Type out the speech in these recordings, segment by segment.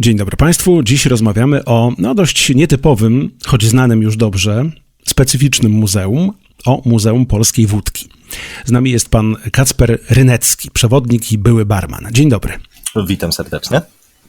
Dzień dobry Państwu. Dziś rozmawiamy o no, dość nietypowym, choć znanym już dobrze, specyficznym muzeum, o Muzeum Polskiej Wódki. Z nami jest pan Kacper Rynecki, przewodnik i były barman. Dzień dobry. Witam serdecznie.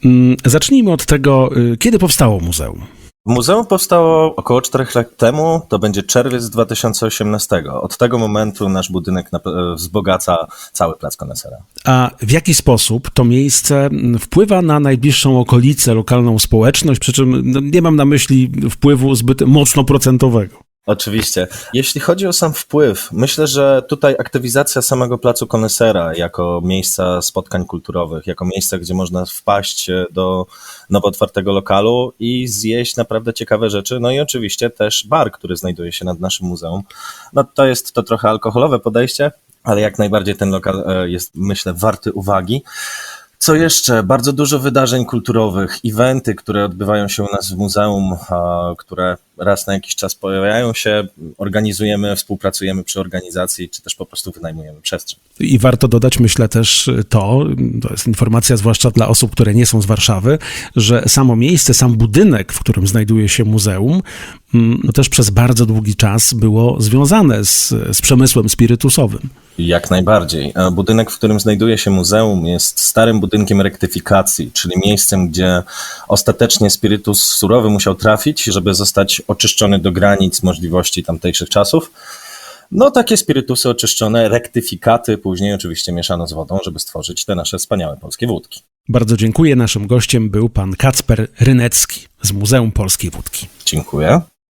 Mm, Zacznijmy od tego, y, kiedy powstało muzeum. Muzeum powstało około 4 lat temu, to będzie czerwiec 2018. Od tego momentu nasz budynek wzbogaca cały plac konesera. A w jaki sposób to miejsce mm, wpływa na najbliższą okolicę, lokalną społeczność, przy czym no, nie mam na myśli wpływu zbyt mocno procentowego. Oczywiście. Jeśli chodzi o sam wpływ, myślę, że tutaj aktywizacja samego placu konesera jako miejsca spotkań kulturowych, jako miejsca, gdzie można wpaść do nowo otwartego lokalu i zjeść naprawdę ciekawe rzeczy. No i oczywiście też bar, który znajduje się nad naszym muzeum. No to jest to trochę alkoholowe podejście, ale jak najbardziej ten lokal e, jest, myślę, warty uwagi. Co jeszcze? Bardzo dużo wydarzeń kulturowych, eventy, które odbywają się u nas w muzeum, które raz na jakiś czas pojawiają się, organizujemy, współpracujemy przy organizacji, czy też po prostu wynajmujemy przestrzeń. I warto dodać, myślę też to, to jest informacja zwłaszcza dla osób, które nie są z Warszawy, że samo miejsce, sam budynek, w którym znajduje się muzeum, mm, no też przez bardzo długi czas było związane z, z przemysłem spirytusowym. Jak najbardziej. Budynek, w którym znajduje się muzeum, jest starym budynkiem rektyfikacji, czyli miejscem, gdzie ostatecznie spirytus surowy musiał trafić, żeby zostać oczyszczony do granic możliwości tamtejszych czasów. No, takie spirytusy oczyszczone, rektyfikaty, później oczywiście mieszano z wodą, żeby stworzyć te nasze wspaniałe polskie wódki. Bardzo dziękuję. Naszym gościem był pan Kacper Rynecki z Muzeum Polskiej Wódki. Dziękuję.